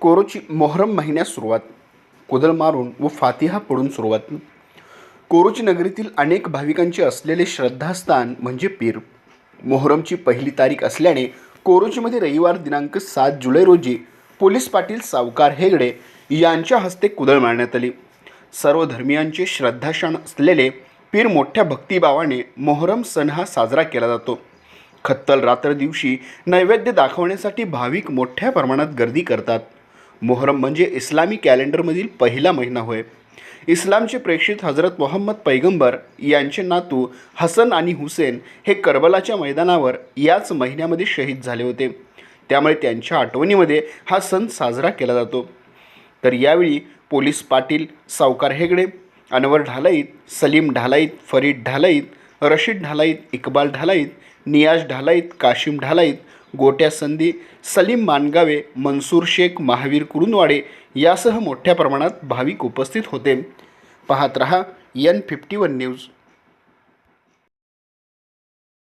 कोरोची मोहरम महिन्यास सुरुवात कुदळ मारून व फातिहा पडून सुरुवात. कोरोची नगरीतील अनेक भाविकांचे असलेले श्रद्धास्थान म्हणजे पीर. मोहरमची पहिली तारीख असल्याने कोरोचीमध्ये रविवार दिनांक सात जुलै रोजी पोलीस पाटील सावकार हेगडे यांच्या हस्ते कुदळ मारण्यात आली. सर्व धर्मियांचे श्रद्धाशान असलेले पीर मोठ्या भक्तिभावाने मोहरम सण हा साजरा केला जातो. खत्तल रात्र दिवशी नैवेद्य दाखवण्यासाठी भाविक मोठ्या प्रमाणात गर्दी करतात. मोहरम म्हणजे इस्लामी कॅलेंडरमधील पहिला महिना होय. इस्लामचे प्रेषित हजरत मोहम्मद पैगंबर यांचे नातू हसन आणि हुसेन हे करबलाच्या मैदानावर याच महिन्यामध्ये शहीद झाले होते. त्यामुळे त्यांच्या आठवणीमध्ये हा सण साजरा केला जातो. तर यावेळी पोलीस पाटील सावकार हेगडे अनवर ढालाईत सलीम ढालाईत फरीद ढालाईत रशीद ढालाईत इक्बाल ढालाईत नियाज ढालाईत काशिम ढालाईत गोट्या संधी सलीम मानगावे मनसूर शेख महावीर कुरुंदवाडे यासह मोठ्या प्रमाणात भाविक उपस्थित होते. पाहत रहा यन फिफ्टी वन न्यूज